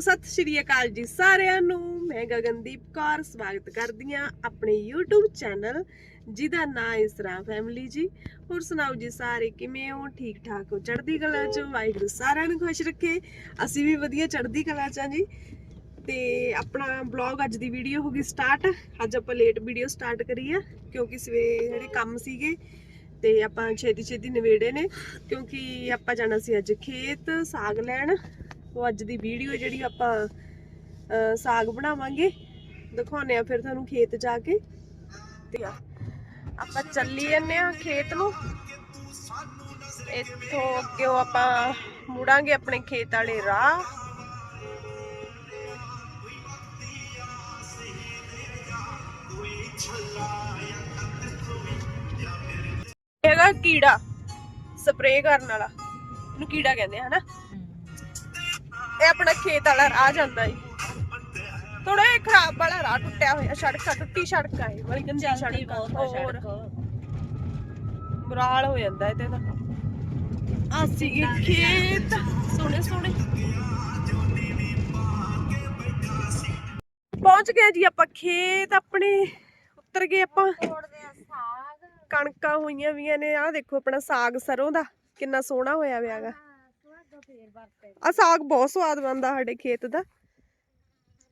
ਸਤਿ ਸ਼੍ਰੀ ਅਕਾਲ ਜੀ ਸਾਰਿਆਂ ਨੂੰ, ਮੈਂ ਗਗਨਦੀਪ ਕੌਰ, ਸਵਾਗਤ ਕਰਦੀ ਹਾਂ ਆਪਣੇ YouTube ਚੈਨਲ, ਜਿਹਦਾ ਨਾਮ ਹੈ ਇਸਰਾ ਫੈਮਿਲੀ ਜੀ। ਹੋਰ ਸੁਣਾਓ ਜੀ ਸਾਰੇ, ਕਿਵੇਂ ਹੋ? ਠੀਕ ਠਾਕ ਹੋ? ਚੜ੍ਹਦੀ ਕਲਾ ਚ? ਵਾਹਿਗੁਰੂ ਸਾਰਿਆਂ ਨੂੰ ਖੁਸ਼ ਰੱਖੇ। ਅਸੀਂ ਵੀ ਵਧੀਆ ਚੜ੍ਹਦੀ ਕਲਾ ਚ ਹਾਂ ਜੀ। ਤੇ ਆਪਣਾ ਬਲੌਗ ਅੱਜ ਦੀ ਵੀਡੀਓ ਹੋ ਗਈ ਸਟਾਰਟ ਅੱਜ ਆਪਾਂ ਲੇਟ ਵੀਡੀਓ ਸਟਾਰਟ ਕਰੀ ਆ, ਕਿਉਂਕਿ ਸਵੇਰੇ ਜਿਹੜੇ ਕੰਮ ਸੀਗੇ, ਤੇ ਆਪਾਂ ਛੇਤੀ ਛੇਤੀ ਨਵੇੜੇ ਨੇ, ਕਿਉਂਕਿ ਆਪਾਂ ਜਾਣਾ ਸੀ ਅੱਜ ਖੇਤ, ਸਾਗ ਲੈਣ। ਉਹ ਅੱਜ ਦੀ ਵੀਡੀਓ ਜਿਹੜੀ ਆਪਾਂ ਅਹ, ਸਾਗ ਬਣਾਵਾਂਗੇ। ਦਿਖਾਉਨੇ ਆ ਫਿਰ ਤੁਹਾਨੂੰ ਖੇਤ ਜਾ ਕੇ। ਤੇ ਆਪਾਂ ਚੱਲੀ ਜੰਨੇ ਆ ਖੇਤ ਨੂੰ। ਇੱਥੋਂ ਅੱਗੇ ਆਪਾਂ ਮੁੜਾਂਗੇ ਆਪਣੇ ਖੇਤ ਵਾਲੇ ਰਾਹ। ਹੈਗਾ ਕੀੜਾ ਸਪਰੇਅ ਕਰਨ ਵਾਲਾ। ਇਹਨੂੰ ਕੀੜਾ ਕਹਿੰਦੇ ਆ ਹਨਾ? ਇਹ ਆਪਣਾ ਖੇਤ ਵਾਲਾ ਰਾਹ ਜਾਂਦਾ ਏ। ਥੋੜਾ ਜਿਹਾ ਖਰਾਬ ਵਾਲਾ ਰਾਹ ਟੁੱਟਿਆ ਹੋਇਆ ਸੜਕ ਆ ਟੁੱਟੀ ਸੜਕ ਆ ਇਹ ਬੜੀ ਗੰਦੀ ਸੜਕ ਆ ਹੋਰ। ਬੁਰਾ ਹਾਲ ਹੋ ਜਾਂਦਾ ਇਹਦੇ ਤਾਂ ਆ ਸੀਗੇ ਖੇਤ। ਸੋਹਣੇ ਸੋਹਣੇ ਪਹੁੰਚ ਗਏ ਜੀ ਆਪਾਂ ਖੇਤ ਆਪਣੇ ਉੱਤਰ ਗਏ ਆਪਾਂ। ਕਣਕਾਂ ਹੋਈਆਂ ਵੀਆਂ ਨੇ ਆਹ ਦੇਖੋ ਆਪਣਾ ਸਾਗ ਸਰੋਂ ਦਾ ਕਿੰਨਾ ਸੋਹਣਾ ਹੋਇਆ ਵਿਆਗਾ। ਆ ਸਾਗ ਬਹੁਤ ਸਵਾਦ ਬਣਦਾ ਸਾਡੇ ਖੇਤ ਦਾ।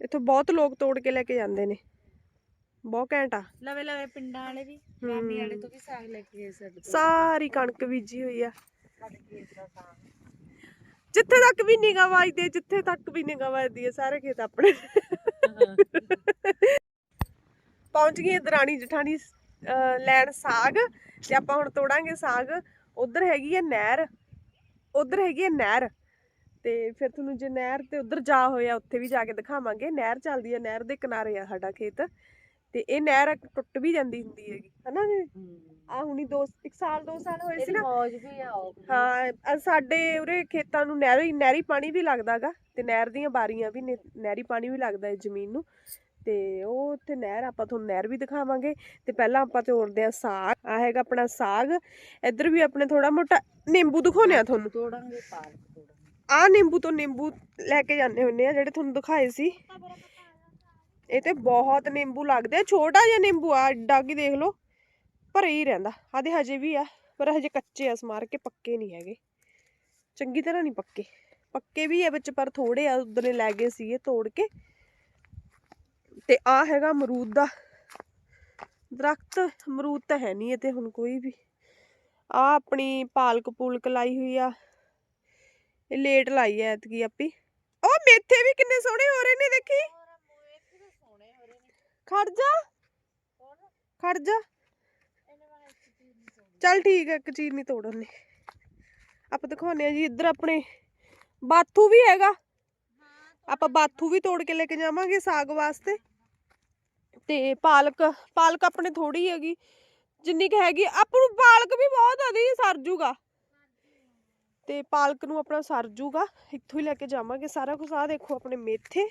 ਇੱਥੋਂ ਬਹੁਤ ਲੋਕ ਤੋੜ ਕੇ ਲੈ ਕੇ ਜਾਂਦੇ ਨੇ। ਬਹੁਤ ਘੈਂਟ ਆ। ਲਵੇ ਲਵੇ ਪਿੰਡਾਂ ਵਾਲੇ ਵੀ ਗਾਮੀ ਵਾਲੇ ਤੋਂ ਵੀ ਸਾਗ ਲੈ ਕੇ ਗਏ ਸਾਡੇ ਤੋਂ ਸਾਰੀ ਕਣਕ ਬੀਜੀ ਹੋਈ ਆ। ਸਾਡੇ ਖੇਤ ਦਾ ਸਾਗ। ਜਿੱਥੇ ਤੱਕ ਵੀ ਨਿਗਾਹ ਵੱਜਦੀ ਹੈ ਜਿੱਥੇ ਤੱਕ ਵੀ ਨਿਗਾਹ ਵੱਜਦੀ ਹੈ ਸਾਰੇ ਖੇਤ ਆਪਣੇ। ਪਹੁੰਚ ਗਏ ਦਰਾਣੀ ਜਠਾਣੀ ਲੈਣ ਸਾਗ। ਤੇ ਆਪਾਂ ਹੁਣ ਤੋੜਾਂਗੇ ਸਾਗ। ਉਧਰ ਹੈਗੀ ਹੈ ਨਹਿਰ। ਉਧਰ ਹੈਗੀ ਹੈ ਨਹਿਰ ਤੇ ਫਿਰ ਤੁਹਾਨੂੰ ਜੇ ਨਹਿਰ ਤੇ ਉਧਰ ਜਾ ਹੋਇਆ ਉੱਥੇ ਵੀ ਜਾ ਕੇ ਦਿਖਾਵਾਂਗੇ। ਨਹਿਰ ਚੱਲਦੀ ਹੈ ਨਹਿਰ ਦੇ ਕਿਨਾਰੇ ਆ ਸਾਡਾ ਖੇਤ ਤੇ ਇਹ ਨਹਿਰ ਟੁੱਟ ਵੀ ਜਾਂਦੀ ਹੁੰਦੀ ਹੈਗੀ ਹਨਾ ਜੀ? ਆ ਹੁਣੀ ਦੋ ਇੱਕ ਸਾਲ ਦੋ ਸਾਲ ਹੋਏ ਸੀ ਨਾ। ਮੌਜ ਵੀ ਆ ਹਾਂ ਸਾਡੇ ਉਰੇ ਖੇਤਾਂ ਨੂੰ ਨਹਿਰੀ ਨਹਿਰੀ ਪਾਣੀ ਵੀ ਲੱਗਦਾਗਾ ਤੇ ਨਹਿਰ ਦੀਆਂ ਬਾਰੀਆਂ ਵੀ ਨਹਿਰੀ ਪਾਣੀ ਵੀ ਲੱਗਦਾ ਹੈ ਜ਼ਮੀਨ ਨੂੰ। ਤੇ ਉਹ ਉੱਥੇ ਨਹਿਰ ਆਪਾਂ ਤੁਹਾਨੂੰ ਨਹਿਰ ਵੀ ਦਿਖਾਵਾਂਗੇ ਤੇ ਪਹਿਲਾਂ ਆਪਾਂ ਤੋੜਦੇ ਆ ਸਾਗ ਆ ਹੈਗਾ ਆਪਣਾ ਸਾਗ ਇੱਧਰ ਵੀ ਆਪਣੇ ਥੋੜਾ ਮੋਟਾ ਨਿੰਬੂ ਦਿਖਾਉਣੇ ਆ ਤੁਹਾਨੂੰ। ਤੋੜਾਂਗੇ ਪਾਲਕ ਤੋੜਾਂਗੇ। ਆ ਨਿੰਬੂ ਤੋਂ ਨਿੰਬੂ ਲੈ ਕੇ ਜਾਂਦੇ ਹੁੰਨੇ ਆ ਜਿਹੜੇ ਤੁਹਾਨੂੰ ਦਿਖਾਏ ਸੀ। ਇਹ ਤੇ ਬਹੁਤ ਨਿੰਬੂ ਲੱਗਦੇ ਆ ਛੋਟਾ ਜਿਹਾ ਨਿੰਬੂ ਆ ਕੀ ਦੇਖ ਲਓ ਭਰੇ ਹੀ ਰਹਿੰਦਾ। ਆਦੇ ਹਜੇ ਵੀ ਆ ਪਰ ਹਜੇ ਕੱਚੇ ਆ ਸਮਾਰ ਕੇ ਪੱਕੇ ਨਹੀਂ ਹੈਗੇ। ਚੰਗੀ ਤਰ੍ਹਾਂ ਨਹੀਂ ਪੱਕੇ। ਪੱਕੇ ਵੀ ਆ ਵਿੱਚ ਪਰ ਥੋੜੇ ਆ ਉਧਰਲੇ ਲੈ ਗਏ ਸੀਗੇ ਤੋੜ ਕੇ। ਤੇ ਆ ਹੈਗਾ ਅਮਰੂਦ ਦਾ। ਦਰਖਤ, ਅਮਰੂਦ ਤਾਂ ਹੈ ਨਹੀਂ ਤੇ ਹੁਣ ਕੋਈ ਵੀ। ਆ ਆਪਣੀ ਪਾਲਕ ਪੂਲਕ ਲਾਈ ਹੋਈ ਆ। ਇਹ ਲੇਟ ਲਾਈ ਐ ਐਤਕੀ ਆਪੀ। ਉਹ ਮੇਥੇ ਵੀ ਕਿੰਨੇ ਸੋਹਣੇ ਹੋ ਰਹੇ ਨੇ ਦੇਖੀ। ਸੋਹਣੇ ਹੋ ਖੜ ਜਾ। ਖੜ ਜਾ। ਚੱਲ ਠੀਕ ਹੈ ਇੱਕ ਚੀਜ਼ ਨਹੀਂ ਤੋੜਨ। ਨੇ ਆਪਾਂ ਦਿਖਾਉਂਦੇ ਆ ਜੀ ਇੱਧਰ ਆਪਣੇ। ਬਾਥੂ ਵੀ ਹੈਗਾ। ਆਪਾਂ ਬਾਥੂ ਵੀ ਤੋੜ ਕੇ ਲੈ ਕੇ ਜਾਵਾਂਗੇ ਸਾਗ ਵਾਸਤੇ। ਤੇ ਪਾਲਕ ਪਾਲਕ ਆਪਣੇ ਥੋੜੀ ਹੈਗੀ, ਜਿੰਨੀ ਕੁ ਹੈਗੀ, ਆਪਾਂ ਨੂੰ ਪਾਲਕ ਵੀ ਬਹੁਤ ਆ ਸਰ ਜੂਗਾ। ਤੇ ਪਾਲਕ ਨੂੰ ਆਪਣਾ ਸਰ ਜੂਗਾ, ਇੱਥੋਂ ਹੀ ਲੈ ਕੇ ਜਾਵਾਂਗੇ ਸਾਰਾ ਕੁਝ ਆ ਦੇਖੋ ਆਪਣੇ ਮੇਥੇ।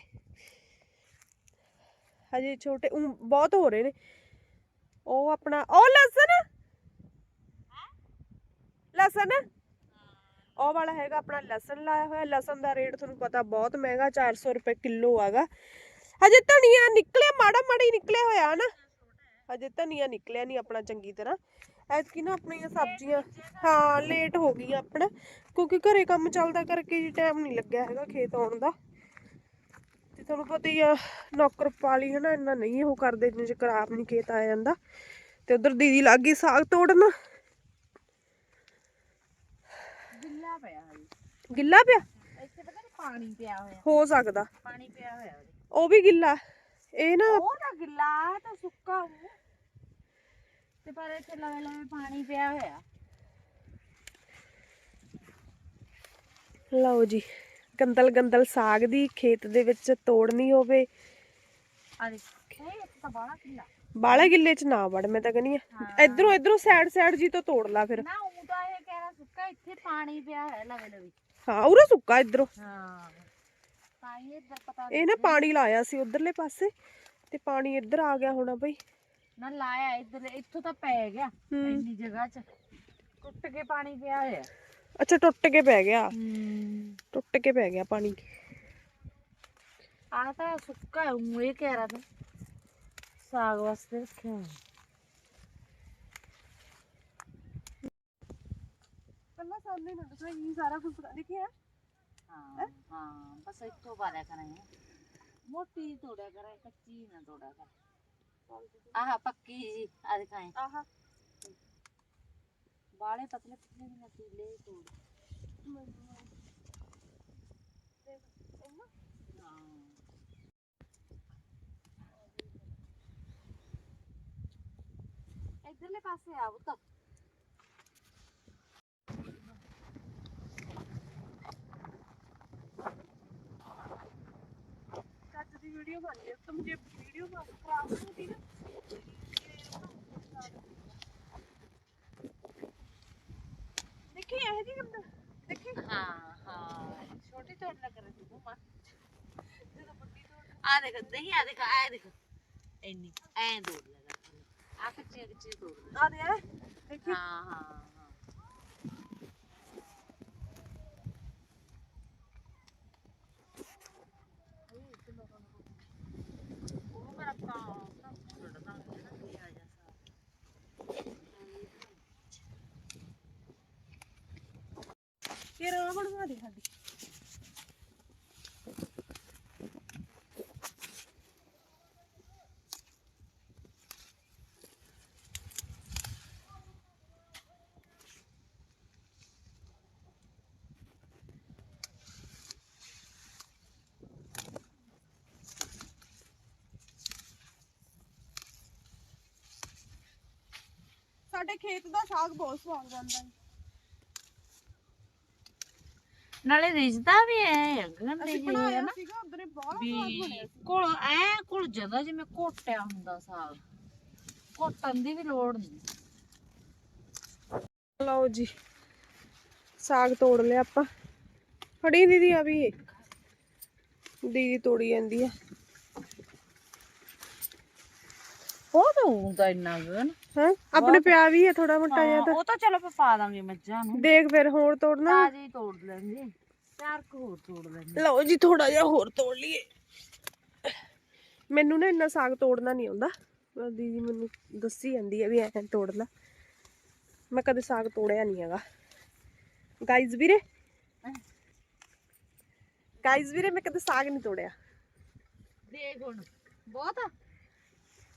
ਹਜੇ ਛੋਟੇ ਬਹੁਤ ਹੋ ਰਹੇ ਨੇ। ਉਹ ਆਪਣਾ, ਉਹ ਲਸਣ? ਲਸਣ? ਉਹ ਵਾਲਾ ਹੈਗਾ ਆਪਣਾ ਲਸਣ ਲਾਇਆ ਹੋਇਆ। ਲਸਣ ਦਾ ਰੇਟ ਤੁਹਾਨੂੰ ਪਤਾ ਬਹੁਤ ਮਹਿੰਗਾ 400 ਰੁਪਏ ਕਿਲੋ ਹੈਗਾ। ਹਜੇ ਧਨੀਆ ਨਿਕਲਿਆ, ਮਾੜਾ ਮਾੜਾ ਹੀ ਨਿਕਲਿਆ ਹੋਇਆ ਹਨਾ ਹਜੇ ਧਨੀਆ ਨਿਕਲਿਆ ਨਹੀਂ ਆਪਣਾ ਚੰਗੀ ਤਰ੍ਹਾਂ। ਐਤਕੀ ਨਾ ਆਪਣੀਆਂ ਸਬਜ਼ੀਆਂ, ਹਾਂ ਲੇਟ ਹੋ ਗਈਆਂ ਆਪਣਾ। ਕਿਉਂਕਿ ਘਰੇ ਕੰਮ ਚੱਲਦਾ ਕਰਕੇ ਜੀ ਟਾਈਮ ਨਹੀਂ ਲੱਗਿਆ ਹੈਗਾ ਖੇਤ ਆਉਣ ਦਾ। ਤੇ ਤੁਹਾਨੂੰ ਪਤਾ ਹੀ ਆ, ਨੌਕਰ ਪਾਲੀ ਹਨਾ, ਇੰਨਾ ਨਹੀਂ ਉਹ ਕਰਦੇ ਜਿੰਨੇ ਚਿਰ ਆਪ ਨਹੀਂ ਖੇਤ ਆ ਜਾਂਦਾ। ਤੇ ਉਧਰ ਦੀਦੀ ਲੱਗ ਗਈ ਸਾਗ ਤੋੜਨ ਗਿੱਲਾ ਪਿਆ ਹਜੇ। ਗਿੱਲਾ ਪਿਆ? ਇੱਥੇ ਪਤਾ ਨਹੀਂ ਪਾਣੀ ਪਿਆ ਹੋਇਆ। ਹੋ ਸਕਦਾ। ਪਾਣੀ ਪਿਆ ਹੋਇਆ ਉਹਦੇ। ਉਹ ਵੀ ਗਿੱਲਾ। ਇਹ ਨਾ ਉਹ ਤਾਂ ਗਿੱਲਾ ਆਹ ਤਾਂ ਸੁੱਕਾ ਉਹ। ਤੇ ਪਰ ਇੱਥੇ ਲਵੇ ਲਵੇ ਪਾਣੀ ਪਿਆ ਹੋਇਆ। ਲਓ ਜੀ ਗੰਦਲ ਗੰਦਲ ਸਾਗ ਦੀ ਖੇਤ ਦੇ ਵਿੱਚ ਤੋੜਨੀ ਹੋਵੇ। ਆ ਦੇਖ ਇਹ ਇੱਥੇ ਤਾਂ ਬਾਹਲਾ ਗਿੱਲਾ। ਬਾਲੇ ਗਿੱਲੇ ਚ ਨਾ ਵੜ ਮੈਂ ਤਾਂ ਕਹਿੰਦੀ ਆ ਇਧਰੋਂ ਇਧਰੋਂ ਸਾਈਡ ਸਾਈਡ ਜੀ ਤੋਂ ਤੋੜ ਲਾ ਫਿਰ। ਨਾ ਉਹ ਤਾਂ ਇਹ ਸੁੱਕਾ ਇੱਥੇ ਪਾਣੀ ਪਿਆ ਹੋਇਆ ਲਵੇ ਲਵੇ। ਹਾਂ ਉਰੇ ਸੁੱਕਾ ਇਧਰੋਂ। ਹਾਂ ਤਾਂ ਹੀ ਇੱਧਰ ਪਤਾ ਇਹ ਨਾ ਪਾਣੀ ਲਾਇਆ ਸੀ ਉਧਰਲੇ ਪਾਸੇ ਤੇ ਪਾਣੀ ਇੱਧਰ ਆ ਗਿਆ ਹੋਣਾ ਬਈ। ਨਾ ਲਾਇਆ ਇੱਧਰ ਇੱਥੋਂ ਤਾਂ ਪੈ ਗਿਆ ਹੂੰ। ਇੰਨੀ ਜਗ੍ਹਾ 'ਚ। ਟੁੱਟ ਕੇ ਪਾਣੀ ਪਿਆ ਹੋਇਆ। ਅੱਛਾ ਟੁੱਟ ਕੇ ਪੈ ਗਿਆ। ਹੂੰ। ਟੁੱਟ ਕੇ ਪੈ ਗਿਆ ਪਾਣੀ। ਆ ਤਾਂ ਸੁੱਕਾ ਹੂੰ ਇਹ ਕਹਿ ਰਹਾ ਤਾਂ। ਸਾਗ ਵਾਸਤੇ ਰੱਖਿਆ ਹੋਇਆ। ਪਹਿਲਾਂ ਸਾਹਮਣੇ ਨਾ ਦਿਖਾਈ ਸਾਰਾ ਕੁਝ ਦੇਖਿਆ ਹਾਂ ਹਾਂ ਬਸ ਇੱਥੋਂ ਬਾਰਿਆ ਕਰਾਂਗੇ ਮੋਟੀ ਤੋੜਿਆ ਕਰਾਂ ਕੱਚੀ ਨਾ ਤੋੜਿਆ ਕਰ ਆਹ ਪੱਕੀ ਜੀ ਆ ਦਿਖਾਏ ਆਹਾ ਬਾਲੇ ਪਤਲੇ ਪਤਲੇ ਨਾ ਤੀਲੇ ਤੋੜ ਹਾਂ ਇਧਰਲੇ ਪਾਸੇ ਆਉ ਤਾਂ ਕੱਚ ਦੀ ਵੀਡੀਓ ਬਣ ਗਈ ਤੁਮ ਜੇ ਵੀਡੀਓ ਬਣ ਖਰਾਬ ਹੋਤੀ ਨਾ ਦੇਖੀ ਇਹ ਜੀ ਗੰਦਾ ਦੇਖੀ ਹਾਂ ਹਾਂ ਛੋਟੀ ਤੋੜ ਲੱਗ ਰਹੀ ਸੀ ਮਮਾ ਜਦੋਂ ਵੱਡੀ ਤੋੜ ਆ ਦੇਖ ਨਹੀਂ ਆ ਦੇਖ ਆ ਦੇਖ ਇੰਨੀ ਐਂ ਤੋੜ ਲਗਾ ਆ ਕੱਚੇ ਕੱਚੇ ਤੋੜ ਲੈ ਆ ਦੇ ਆ ਦੇਖੀ ਹਾਂ ਹਾਂ ਹਾਂ ਉਹ ਮੇਰਾ ਪਾਉ ਤਾਂ ਛੱਡਦਾ ਨਹੀਂ ਨਾ ਕੋਈ ਆ ਜਾ ਫਿਰ ਆ ਬਣਵਾ ਦੇ ਸਾਡੀ। ਸਾਡੇ ਖੇਤ ਦਾ ਸਾਗ ਬਹੁਤ ਸਵਾਦ ਬਣਦਾ ਹੈ ਨਾਲੇ ਰਿਜਦਾ ਵੀ ਐ ਗੰਦੇ ਹੈ ਨਾ। ਸੀਗਾ ਉਧਰੇ ਬਹੁਤ ਵੀ ਕੋਲ ਐ ਕੋਲ ਜਾਂਦਾ ਜਿਵੇਂ ਘੋਟਿਆ ਹੁੰਦਾ ਸਾਗ ਘੋਟਣ ਦੀ ਵੀ ਲੋੜ ਨਹੀਂ। ਲਓ ਜੀ ਸਾਗ ਤੋੜ ਲਿਆ ਆਪਾਂ। ਫੜੀ ਦੀਦੀ ਆ ਵੀ। ਦੀਦੀ ਤੋੜੀ ਜਾਂਦੀ ਆ। ਹੁੰਦਾ ਇੰਨਾ ਗਨ ਹਾਂ? ਆਪਣੇ ਪਿਆ ਵੀ ਹੈ ਥੋੜਾ ਮੋਟਾ ਜਿਹਾ ਤਾਂ। ਉਹ ਤਾਂ ਚਲੋ ਪਾ ਦਾਂਗੇ ਮੱਝਾਂ ਨੂੰ। ਦੇਖ ਫਿਰ ਹੋਰ ਤੋੜਨਾ ਤਾਜ਼ੇ ਤੋੜ ਲੈਂਗੇ ਚਾਰ ਕੁ ਹੋਰ ਤੋੜ ਲੈਂਗੇ ਲਓ ਜੀ ਥੋੜਾ ਜਿਹਾ ਹੋਰ ਤੋੜ ਲਈਏ। ਮੈਨੂੰ ਨਾ ਇੰਨਾ ਸਾਗ ਤੋੜਨਾ ਨਹੀਂ ਆਉਂਦਾ। ਦੀਦੀ ਮੈਨੂੰ ਦੱਸੀ ਜਾਂਦੀ ਹੈ ਵੀ ਐਂ ਤੋੜ ਲੈ। ਮੈਂ ਕਦੇ ਸਾਗ ਤੋੜਿਆ ਨਹੀਂ ਹੈਗਾ। ਗਾਈਜ਼ ਵੀਰੇ। ਗਾਈਜ਼ ਵੀਰੇ ਮੈਂ ਕਦੇ ਸਾਗ ਨਹੀਂ ਤੋੜਿਆ। ਦੇਖ ਹੁਣ। ਬਹੁਤ ਆ।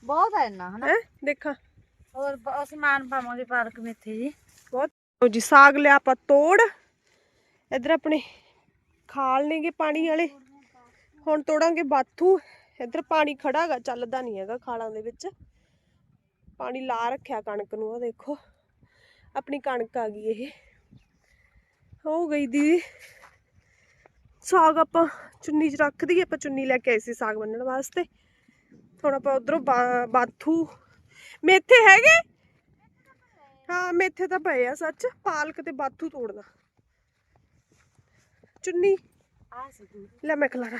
ਬਹੁਤ ਆ ਇੰਨਾ ਹਨਾ? ਹੈ? ਦੇਖਾਂ। ਹੋਰ ਬ- ਸਮਾਨ ਪਾਵਾਂਗੇ ਪਾਲਕ ਮੇਥੇ ਜੀ। ਬਹੁਤ ਲਓ ਜੀ ਸਾਗ ਲਿਆ ਆਪਾਂ ਤੋੜ। ਇਧਰ ਆਪਣੇ ਖਾਲ ਨੇਗੇ ਪਾਣੀ ਵਾਲੇ। ਹੁਣ ਤੋੜਾਂਗੇ ਬਾਥੂ। ਇਧਰ ਪਾਣੀ ਖੜਾਗਾ ਚੱਲਦਾ ਨਹੀਂ ਹੈਗਾ ਖਾਲਾਂ ਦੇ ਵਿੱਚ। ਪਾਣੀ ਲਾ ਰੱਖਿਆ ਕਣਕ ਨੂੰ ਆ ਦੇਖੋ। ਆਪਣੀ ਕਣਕ ਆ ਗਈ ਇਹ। ਹੋ ਗਈ ਦੀ। ਸਾਗ ਆਪਾਂ ਚੁੰਨੀ 'ਚ ਰੱਖ ਦਈਏ ਆਪਾਂ ਚੁੰਨੀ ਲੈ ਕੇ ਆਏ ਸੀ ਸਾਗ ਬੰਨਣ ਵਾਸਤੇ। ਹੁਣ ਆਪਾਂ ਉਧਰੋਂ ਬਾਥੂ। ਮੇਥੇ ਹੈਗੇ? ਹਾਂ, ਮੇਥੇ ਤਾਂ ਪਏ ਆ ਸੱਚ। ਪਾਲਕ ਤੇ ਬਾਥੂ ਤੋੜਨਾ। ਚੁੰਨੀ। ਲੈ ਮੈਂ ਖਲਾਰਾ।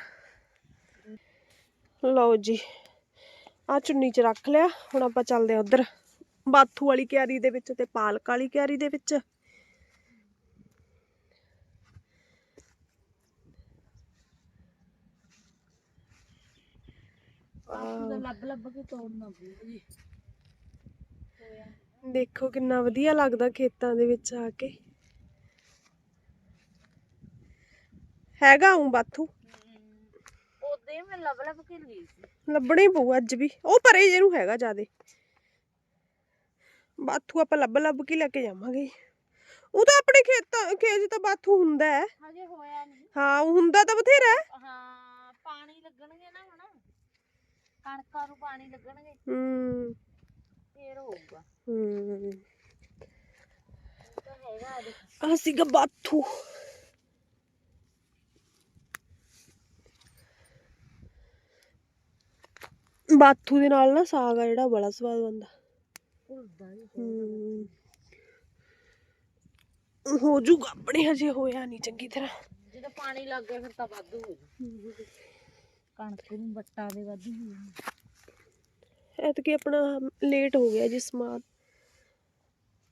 ਲਓ ਜੀ ਆ ਚੁੰਨੀ ਚ ਰੱਖ ਲਿਆ। ਹੁਣ ਆਪਾਂ ਚੱਲਦੇ ਆ ਉਧਰ। ਬਾਥੂ ਵਾਲੀ ਕਿਆਰੀ ਦੇ ਵਿੱਚ ਤੇ ਪਾਲਕ ਵਾਲੀ ਕਿਆਰੀ ਦੇ ਵਿੱਚ। ਲੱਭ ਲੱਭ ਕੇ ਤੋੜਨਾ ਪਊ ਜੀ ਦੇਖੋ ਕਿੰਨਾ ਵਧੀਆ ਲੱਗਦਾ ਖੇਤਾਂ ਦੇ ਵਿੱਚ ਆ ਕੇ। ਹੈਗਾ ਹੂੰ ਬਾਥੂ। ਉਹਦੇ ਮੈਂ ਲੱਭ ਲੱਭ ਕੇ ਲਈ ਸੀ। ਲੱਭਣਾ ਹੀ ਪਊ ਅੱਜ ਵੀ। ਉਹ ਪਰੇ ਜਿਹਨੂੰ ਹੈਗਾ ਜਿਆਦੇ। ਬਾਥੂ ਆਪਾਂ ਲੱਭ ਲੱਭ ਕੇ ਲੈ ਕੇ ਜਾਵਾਂਗੇ। ਉਹ ਤਾਂ ਆਪਣੇ ਖੇਤਾਂ ਖੇਤ ਤਾਂ ਬਾਥੂ ਹੁੰਦਾ ਹੈ। ਹਜੇ ਹੋਇਆ ਨਹੀਂ। ਹਾਂ ਉਹ ਹੁੰਦਾ ਤਾਂ ਬਥੇਰਾ ਹੈ। ਹਾਂ ਪਾਣੀ ਲੱਗਣਗੇ ਨਾ ਕਣਕਾਂ ਨੂੰ ਪਾਣੀ ਲੱਗਣਗੇ। ਹੂੰ। ਫੇਰ ਹੋਊਗਾ। ਹੂੰ। ਉਹ ਤਾਂ ਹੈਗਾ ਆ ਸੀਗਾ ਬਾਥੂ। ਬਾਥੂ ਦੇ ਨਾਲ ਨਾ ਸਾਗ ਆ ਜਿਹੜਾ ਬੜਾ ਸਵਾਦ ਬਣਦਾ। ਹੋ। ਜੂਗਾ ਆਪਣੇ ਹਜੇ ਹੋਇਆ ਨਹੀਂ ਚੰਗੀ ਤਰ੍ਹਾਂ। ਜਦੋਂ ਪਾਣੀ ਲੱਗ ਗਿਆ ਫਿਰ ਤਾਂ ਵਾਧੂ ਹੋ ਜੂ ਕਣਕ ਨੂੰ ਵੱਟਾ ਦੇ ਵਾਧੂ ਹੋਈ ਹੈ। ਐਤਕੀ ਆਪਣਾ ਲੇਟ ਹੋ ਗਿਆ ਜੀ ਸਮਾਨ।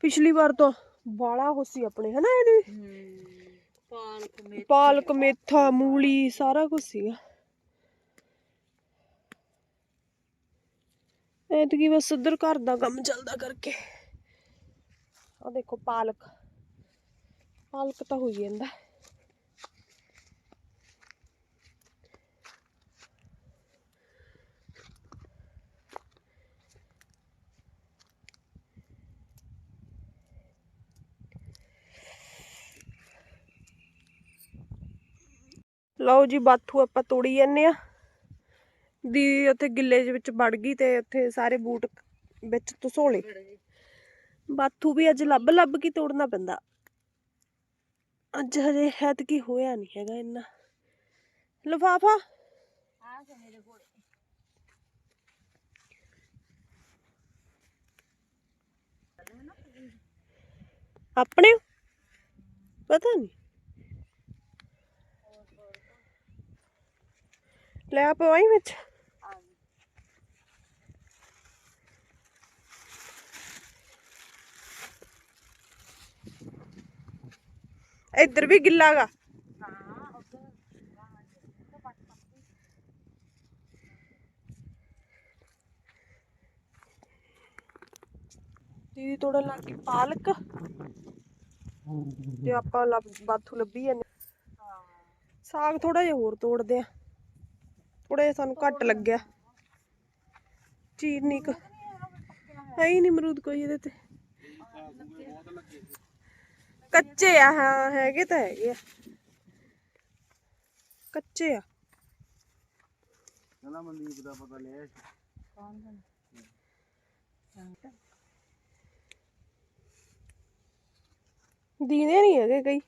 ਪਿਛਲੀ ਵਾਰ ਤਾਂ ਬਾਲਾ ਹੋ ਆਪਣੇ ਹਨਾ ਇਹਦੇ? ਪਾਲਕ ਪਾਲਕ ਮੇਥਾ ਮੂਲੀ ਸਾਰਾ ਕੁਝ ਸੀਗਾ। ਐਤਕੀ ਬਸ ਉਧਰ ਘਰ ਦਾ ਕੰਮ ਚੱਲਦਾ ਕਰਕੇ। ਆ ਦੇਖੋ ਪਾਲਕ। ਪਾਲਕ ਤਾਂ ਹੋਈ ਜਾਂਦਾ। ਲਓ ਜੀ ਬਾਥੂ ਆਪਾਂ ਤੋੜੀ ਜਾਂਦੇ ਆ ਦੀ ਉੱਥੇ ਗਿੱਲੇ ਦੇ ਵਿੱਚ ਵੜ ਗਈ ਤੇ ਉੱਥੇ ਸਾਰੇ ਬੂਟ ਵਿੱਚ ਧਸੋਲੇ। ਬਾਥੂ ਵੀ ਅੱਜ ਲੱਭ ਲੱਭ ਕੇ ਤੋੜਨਾ ਪੈਂਦਾ। ਅੱਜ ਹਜੇ ਹੈਤ ਕੀ ਹੋਇਆ ਨਹੀਂ ਹੈਗਾ ਇੰਨਾ। ਲਫਾਫਾ। ਆ ਸੇ ਮੇਰੇ ਕੋਲ। ਆਪਣੇ? ਪਤਾ ਨਹੀਂ। ਲੈ ਪਵਾਈ ਵਿੱਚ। ਇੱਧਰ ਵੀ ਗਿੱਲਾ ਗਾ। ਦੀਦੀ ਥੋੜਾ ਲੱਗ ਗਈ ਪਾਲਕ। ਤੇ ਆਪਾਂ ਬਾਥੂ ਲੱਭੀ ਜਾਂਦੇ। ਸਾਗ ਥੋੜਾ ਜਿਹਾ ਹੋਰ ਤੋੜਦੇ ਆ। ਥੋੜਾ ਜਿਹਾ ਸਾਨੂੰ ਘੱਟ ਲੱਗਿਆ। ਚੀਰਨੀ ਕ। ਹੈ ਹੀ ਨਹੀਂ ਅਮਰੂਦ ਕੋਈ ਇਹਦੇ ਤੇ। ਕੱਚੇ ਆ ਹਾਂ ਹੈਗੇ ਤਾਂ ਹੈਗੇ ਆ। ਕੱਚੇ ਆ। ਕਹਿੰਦਾ ਮਨਦੀਪ ਦਾ ਪਤਾ ਲਿਆ ਸੀ। ਕੌਣ ਬਣ ਦੀਦੇ ਨਹੀਂ ਹੈਗੇ ਕਈ।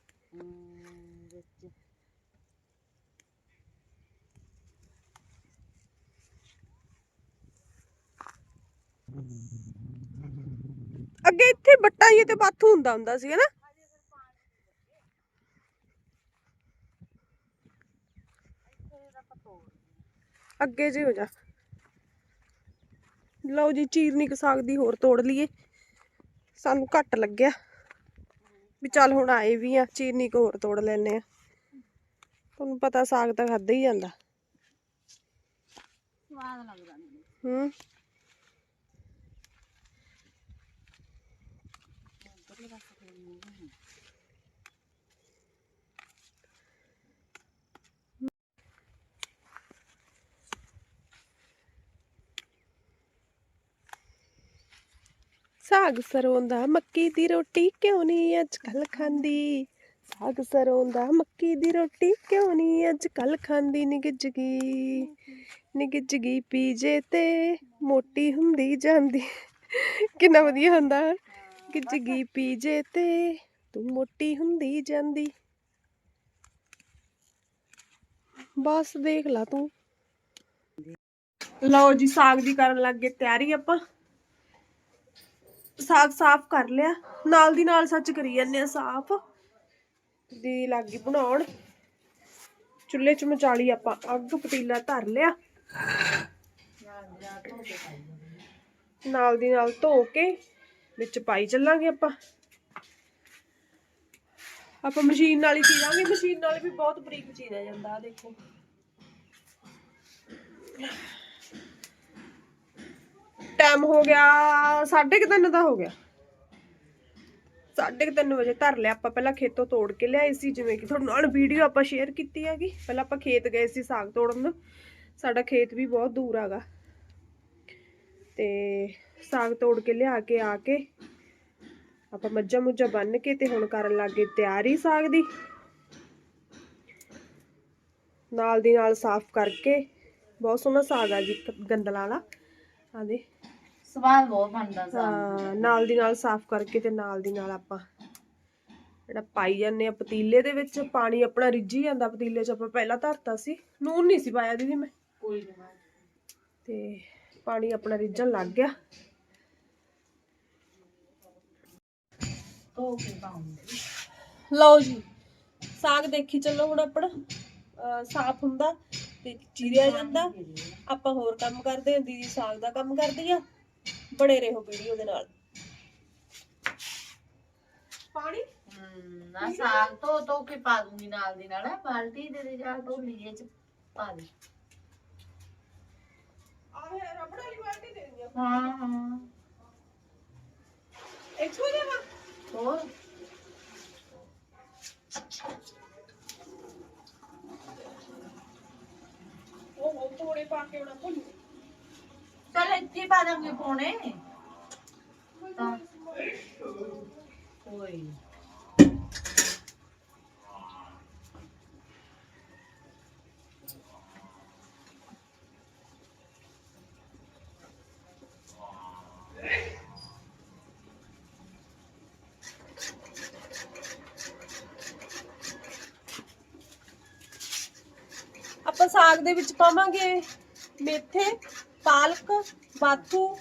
ਅੱਗੇ ਇੱਥੇ ਬੱਟਾ ਜੀ ਤੇ ਬਾਥੂ ਹੁੰਦਾ ਹੁੰਦਾ ਸੀ ਹਨਾ? ਅੱਗੇ ਜੇ ਹੋ ਜਾ। ਲਓ ਜੀ ਚੀਰਨੀ ਕ ਸਾਗ ਦੀ ਹੋਰ ਤੋੜ ਲਈਏ। ਸਾਨੂੰ ਘੱਟ ਲੱਗਿਆ। ਵੀ ਚੱਲ ਹੁਣ ਆਏ ਵੀ ਆ ਚੀਰਨੀ ਕੋ ਹੋਰ ਤੋੜ ਲੈਨੇ ਆ। ਤੁਹਾਨੂੰ ਪਤਾ ਸਾਗ ਤਾਂ ਖਾਦਾ ਹੀ ਜਾਂਦਾ। ਸਵਾਦ ਲੱਗਦਾ ਹੂੰ। ਸਾਗ ਸਰੋਂ ਦਾ ਮੱਕੀ ਦੀ ਰੋਟੀ ਕਿਉਂ ਨਹੀਂ ਅੱਜ ਕੱਲ ਖਾਂਦੀ? ਸਾਗ ਸਰੋਂ ਦਾ ਮੱਕੀ ਦੀ ਰੋਟੀ ਕਿਉਂ ਨਹੀਂ ਅੱਜ ਕੱਲ ਖਾਂਦੀ? ਨਿਗਜ ਗਈ ਨਿਗਜ ਗਈ ਪੀਜੇ ਤੇ ਮੋਟੀ ਹੁੰਦੀ ਜਾਂਦੀ। ਕਿੰਨਾ ਵਧੀਆ ਹੁੰਦਾ। ਗਿੱਜਗੀ ਪੀਜੇ ਤੇ ਤੂੰ ਮੋਟੀ ਹੁੰਦੀ ਜਾਂਦੀ। ਬਸ ਦੇਖ ਲਾ ਤੂੰ। ਲਓ ਜੀ, ਸਾਗ ਦੀ ਕਰਨ ਲੱਗ ਗਏ ਤਿਆਰੀ ਆਪਾਂ। ਸਾਗ ਸਾਫ਼ ਕਰ ਲਿਆ। ਨਾਲ ਦੀ ਨਾਲ ਸੱਚ ਕਰੀ ਜਾਂਦੇ ਆ ਸਾਫ਼। ਦੀ ਲੱਗ ਬਣਾਉਣ। ਚੁੱਲ੍ਹੇ 'ਚ ਮਚਾਲੀ ਆਪਾਂ ਅੱਗ, ਪਤੀਲਾ ਧਰ ਲਿਆ। ਨਾਲ ਦੀ ਨਾਲ ਧੋ ਕੇ ਵਿੱਚ ਪਾਈ ਚੱਲਾਂਗੇ ਆਪਾਂ। ਆਪਾਂ ਮਸ਼ੀਨ ਨਾਲ ਹੀ ਚੀਰਾਂਗੇ ਮਸ਼ੀਨ ਨਾਲ ਵੀ ਬਹੁਤ ਬਰੀਕ ਚੀਰਿਆ ਜਾਂਦਾ ਆ ਦੇਖੋ। ਟਾਈਮ ਹੋ ਗਿਆ 3:30 ਦਾ ਹੋ ਗਿਆ। 3:30 ਵਜੇ ਧਰ ਲਿਆ ਆਪਾਂ, ਪਹਿਲਾਂ ਖੇਤੋਂ ਤੋੜ ਕੇ ਲਿਆਏ ਸੀ, ਜਿਵੇਂ ਕਿ ਤੁਹਾਨੂੰ ਨਾਲ ਵੀਡੀਓ ਆਪਾਂ ਸ਼ੇਅਰ ਕੀਤੀ ਹੈਗੀ। ਪਹਿਲਾਂ ਆਪਾਂ ਖੇਤ ਗਏ ਸੀ ਸਾਗ ਤੋੜਨ। ਸਾਡਾ ਖੇਤ ਵੀ ਬਹੁਤ ਦੂਰ ਹੈਗਾ। ਤੇ ਸਾਗ ਤੋੜ ਕੇ ਲਿਆ ਕੇ, ਆ ਕੇ ਆਪਾਂ ਮੱਝਾਂ ਮੁੱਝਾਂ ਬੰਨ ਕੇ ਤੇ ਹੁਣ ਕਰਨ ਲੱਗੇ ਤਿਆਰੀ ਸਾਗ ਦੀ। ਨਾਲ ਦੀ ਨਾਲ ਸਾਫ਼ ਕਰਕੇ, ਬਹੁਤ ਸੋਹਣਾ ਸਾਗ ਆ ਜੀ, ਗੰਦਲਾਂ ਵਾਲਾ। ਆ ਸਵਾਦ ਬਹੁਤ ਬਣਦਾ ਹਾਂ ਨਾਲ ਦੀ ਨਾਲ ਸਾਫ਼ ਕਰਕੇ ਤੇ ਨਾਲ ਦੀ ਨਾਲ ਆਪਾਂ ਜਿਹੜਾ ਪਾਈ ਜਾਂਦੇ ਆ ਪਤੀਲੇ ਦੇ ਵਿੱਚ ਪਾਣੀ ਆਪਣਾ ਰਿੱਝੀ ਜਾਂਦਾ ਪਤੀਲੇ 'ਚ ਆਪਾਂ ਪਹਿਲਾਂ ਧਰਤਾ ਸੀ ਨੂਨ ਨਹੀਂ ਸੀ ਪਾਇਆ ਦੀਦੀ ਮੈਂ। ਕੋਈ ਨਹੀਂ ਤੇ ਪਾਣੀ ਆਪਣਾ ਰਿੱਝਣ ਲੱਗ ਗਿਆ। ਧੋ ਕੇ ਪਾਉਂਗੀ ਲਓ ਜੀ ਸਾਗ ਦੇਖੀ ਚੱਲੋ ਹੁਣ ਆਪਣਾ ਸਾਫ਼ ਹੁੰਦਾ ਤੇ ਚੀਰਿਆ ਜਾਂਦਾ। ਆਪਾਂ ਹੋਰ ਕੰਮ ਕਰਦੇ ਹਾਂ ਦੀਦੀ ਸਾਗ ਦਾ ਕੰਮ ਕਰਦੀ ਆ। ਬਣੇ ਰਹੋ ਵੀਡੀਓ ਦੇ ਨਾਲ। ਪਾਣੀ? ਹਮ ਨਾ ਸਾਗ ਧੋ ਧੋ ਕੇ ਪਾ ਦੂੰਗੀ ਨਾਲ ਦੀ ਨਾਲ ਬਾਲਟੀ ਦੇ ਦੇ ਜਾ ਢੋਲੀ ਜਿਹੇ ਚ ਪਾ ਦੇ। ਆਹ ਰਬੜ ਵਾਲੀ ਬਾਲਟੀ ਦੇਣੀ ਆ। ਹਾਂ ਹਾਂ। ਇੱਕੋ ਜਿਹਾ ਹੋਰ? ਉਹ ਉਹ ਪੋੜੇ ਪਾ ਕੇ ਉਹਨਾਂ ਭੁੱਲ ਚਲ ਇੱਥੇ ਪਾ ਦਾਂਗੇ ਪੋਣੇ ਤਾਂ ਕੋਈ ਆਪਾਂ ਸਾਗ ਦੇ ਵਿੱਚ ਪਾਵਾਂਗੇ ਮੇਥੇ। ਪਾਲਕ ਬਾਥੂ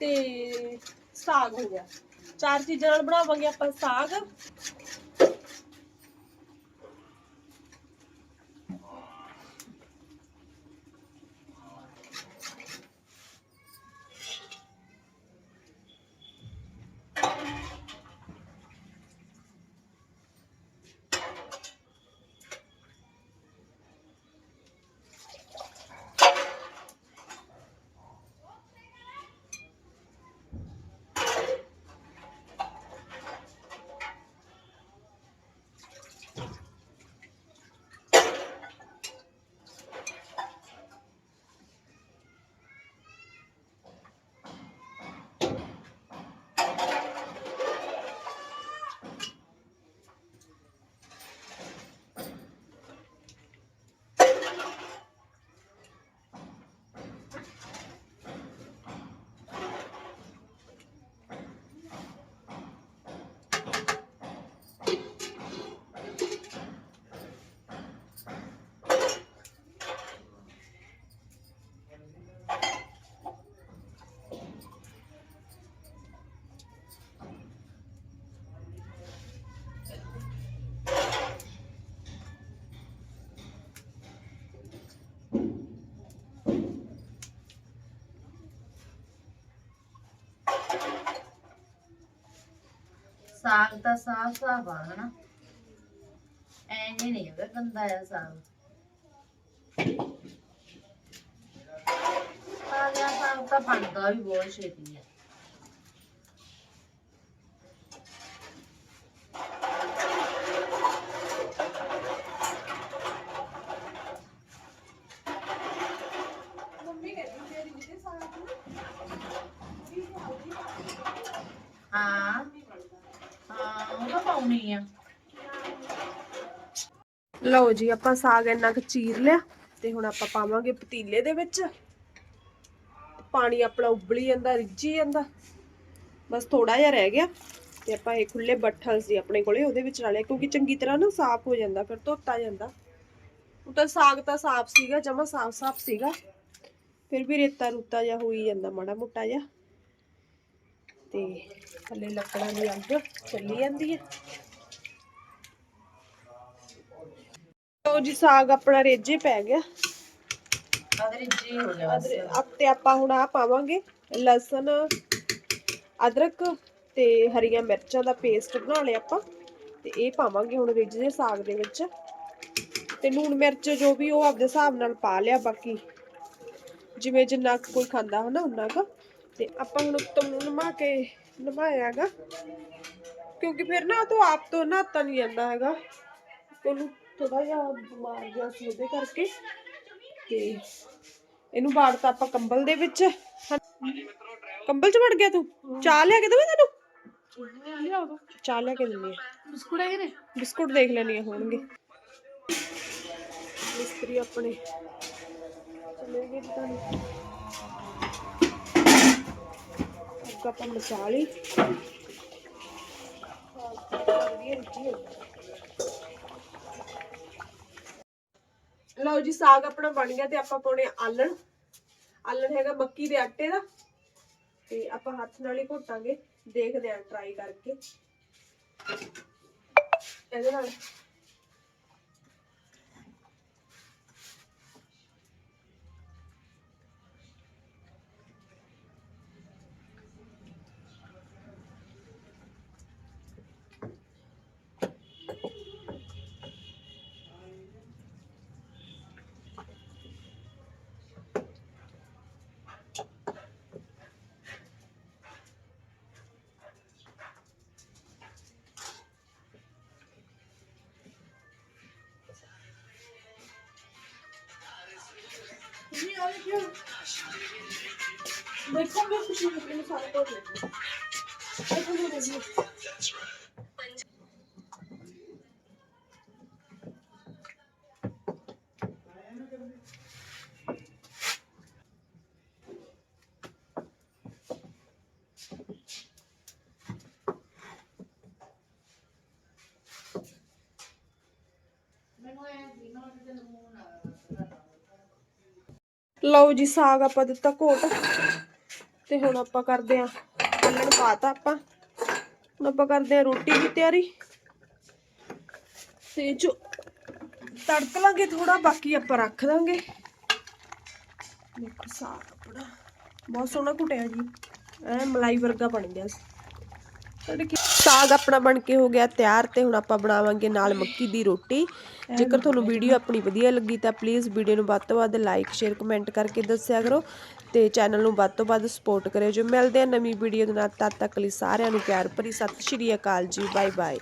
ਤੇ ਸਾਗ ਹੋ ਗਿਆ। ਚਾਰ ਚੀਜ਼ਾਂ ਨਾਲ ਬਣਾਵਾਂਗੇ ਆਪਾਂ ਸਾਗ। ਸਾਗ ਤਾਂ ਸਾਫ਼ ਸਾਫ਼ ਆ ਹਨਾ ਐ ਨਹੀਂ ਹੈਗਾ ਗੰਦਾ ਆ ਸਾਗ ਸਾਗਿਆ ਸਾਗ ਤਾਂ ਬਣਦਾ ਵੀ ਬਹੁਤ ਛੇਤੀ ਹੈ ਮੰਮੀ ਕਹਿੰਦੀ ਮੇਰੀ ਜਿਹਦੇ ਸਾਗ ਹਾਂ ਹਾਂ ਉਹ ਤਾਂ ਪਾਉਣੀ ਆ ਲਓ ਜੀ, ਆਪਾਂ ਸਾਗ ਇੰਨਾ ਕੁ ਚੀਰ ਲਿਆ ਤੇ ਹੁਣ ਆਪਾਂ ਪਾਵਾਂਗੇ ਪਤੀਲੇ ਦੇ ਵਿੱਚ। ਪਾਣੀ ਆਪਣਾ ਉਬਲੀ ਜਾਂਦਾ, ਰਿੱਝੀ ਜਾਂਦਾ। ਬਸ ਥੋੜਾ ਜਿਹਾ ਰਹਿ ਗਿਆ ਤੇ ਆਪਾਂ ਇਹ ਖੁੱਲੇ ਬੱਠਲ ਸੀ ਆਪਣੇ ਕੋਲੇ, ਉਹਦੇ ਵਿੱਚ ਨਾਲੇ ਕਿਉਂਕਿ ਚੰਗੀ ਤਰ੍ਹਾਂ ਨਾ ਸਾਫ਼ ਹੋ ਜਾਂਦਾ, ਫਿਰ ਧੋਤਾ ਜਾਂਦਾ। ਉਹ ਤਾਂ ਸਾਗ ਤਾਂ ਸਾਫ਼ ਸੀਗਾ, ਜਮਾ ਸਾਫ਼ ਸਾਫ਼ ਸੀਗਾ। ਫਿਰ ਵੀ ਰੇਤਾ ਰੂਤਾ ਜਿਹਾ ਹੋਈ ਜਾਂਦਾ, ਮਾੜਾ ਮੋਟਾ ਜਿਹਾ। ਤੇ ਥੱਲੇ ਲੱਕੜਾਂ ਦੀ ਅੱਗ ਚੱਲੀ ਜਾਂਦੀ ਹੈ। ਲਓ ਜੀ ਸਾਗ ਆਪਣਾ ਰੇਜੇ ਪੈ ਗਿਆ। ਅਦਰ ਜੀ ਹੋ ਗਿਆ ਬਸ। ਤੇ ਆਪਾਂ ਹੁਣ ਆ ਪਾਵਾਂਗੇ ਲਸਣ ਅਦਰਕ ਤੇ ਹਰੀਆਂ ਮਿਰਚਾਂ ਦਾ ਪੇਸਟ ਬਣਾ ਲਿਆ ਆਪਾਂ। ਤੇ ਇਹ ਪਾਵਾਂਗੇ ਹੁਣ ਰਿੱਝ ਦੇ ਸਾਗ ਦੇ ਵਿੱਚ। ਤੇ ਲੂਣ ਮਿਰਚ ਜੋ ਵੀ ਉਹ ਆਪਦੇ ਹਿਸਾਬ ਨਾਲ ਪਾ ਲਿਆ ਬਾਕੀ ਜਿਵੇਂ ਜਿੰਨਾ ਕੋਈ ਖਾਂਦਾ ਹਨਾ ਉਨਾ ਕੁ। ਤੇ ਆਪਾਂ ਹੁਣ ਉੱਤਮ ਨੂੰ ਨਮਾ ਕੇ ਨਮਾਇਆਗਾ ਕਿਉਂਕਿ ਫਿਰ ਨਾ ਉਹ ਤੋਂ ਆਪ ਤੋਂ ਨਹਾਤਾ ਨਹੀਂ ਜਾਂਦਾ ਹੈਗਾ। ਉਹਨੂੰ ਥੋੜਾ ਜਿਹਾ ਬਿਮਾਰ ਜਿਹਾ ਸੀ ਉਹਦੇ ਕਰਕੇ ਤੇ ਇਹਨੂੰ ਬਾੜਤਾ ਆਪਾਂ ਕੰਬਲ ਦੇ ਵਿੱਚ। ਕੰਬਲ ਚ ਵੜ ਗਿਆ ਤੂੰ? ਚਾਹ ਲਿਆ ਕੇ ਦਵਾਂ ਤੈਨੂੰ? ਚਾਹ ਲਿਆ ਕੇ ਦਿੰਨੀ ਆ ਬਿਸਕੁਟ ਹੈਗੇ ਨੇ? ਬਿਸਕੁਟ ਦੇਖ ਲੈਣੀ ਹੋਣਗੇ। ਮਿਸਤਰੀ ਆਪਣੇ ਚਲੇ ਗਏ ਨਹੀਂ ਅੱਗ ਆਪਾਂ ਮਚਾ ਲਈ। ਵਧੀਆ ਰਿੱਝੀ ਹੋਈ। ਲਓ ਜੀ, ਸਾਗ ਆਪਣਾ ਬਣ ਗਿਆ ਤੇ ਆਪਾਂ ਪਾਉਣੇ ਆਲਣ। ਆਲਣ ਹੈਗਾ ਮੱਕੀ ਦੇ ਆਟੇ ਦਾ। ਤੇ ਆਪਾਂ ਹੱਥ ਨਾਲ ਹੀ ਘੋਟਾਂਗੇ। ਦੇਖਦੇ ਆਂ ਟਰਾਈ ਕਰਕੇ। ਇਹਦੇ ਨਾਲ ਦੇਖੋਗੇ ਤੁਸੀਂ ਆਪਣੇ ਸਾਰੇ ਕੋਲ ਦੇਖੋਗੇ ਦੇਖੋ ਲਓ ਜੀ ਸਾਗ ਆਪਾਂ ਦਿੱਤਾ ਘੋਟ। ਤੇ ਹੁਣ ਆਪਾਂ ਕਰਦੇ ਆ ਕੱਲਣ ਪਾਤਾ ਆਪਾਂ। ਹੁਣ ਆਪਾਂ ਕਰਦੇ ਆ ਰੋਟੀ ਦੀ ਤਿਆਰੀ। ਤੇ ਜੋ ਤੜਕ ਲਾਂਗੇ ਥੋੜਾ ਬਾਕੀ ਆਪਾਂ ਰੱਖ ਦਾਂਗੇ ਦੇਖੋ ਸਾਗ ਆਪਣਾ। ਬਹੁਤ ਸੋਹਣਾ ਘੁਟਿਆ ਜੀ। ਐ ਮਲਾਈ ਵਰਗਾ ਬਣ ਗਿਆ ਸੀ। ਸਾਡੇ ਸਾਗ ਆਪਣਾ ਬਣ ਕੇ ਹੋ ਗਿਆ ਤਿਆਰ ਤੇ ਹੁਣ ਆਪਾਂ ਬਣਾਵਾਂਗੇ ਨਾਲ ਮੱਕੀ ਦੀ ਰੋਟੀ। ਜੇਕਰ ਤੁਹਾਨੂੰ ਵੀਡੀਓ ਆਪਣੀ ਵਧੀਆ ਲੱਗੀ ਤਾਂ ਪਲੀਜ਼ ਵੀਡੀਓ ਨੂੰ ਵੱਧ ਤੋਂ ਵੱਧ ਲਾਈਕ ਸ਼ੇਅਰ ਕਮੈਂਟ ਕਰਕੇ ਦੱਸਿਆ ਕਰੋ ਤੇ ਚੈਨਲ ਨੂੰ ਵੱਧ ਤੋਂ ਵੱਧ ਸਪੋਰਟ ਕਰਿਓ। ਜੋ ਮਿਲਦੇ ਆ ਨਵੀਂ ਵੀਡੀਓ ਦੇ ਨਾਲ, ਤਦ ਤੱਕ ਲਈ ਸਾਰਿਆਂ ਨੂੰ ਪਿਆਰ ਭਰੀ ਸਤਿ ਸ਼੍ਰੀ ਅਕਾਲ ਜੀ। Bye bye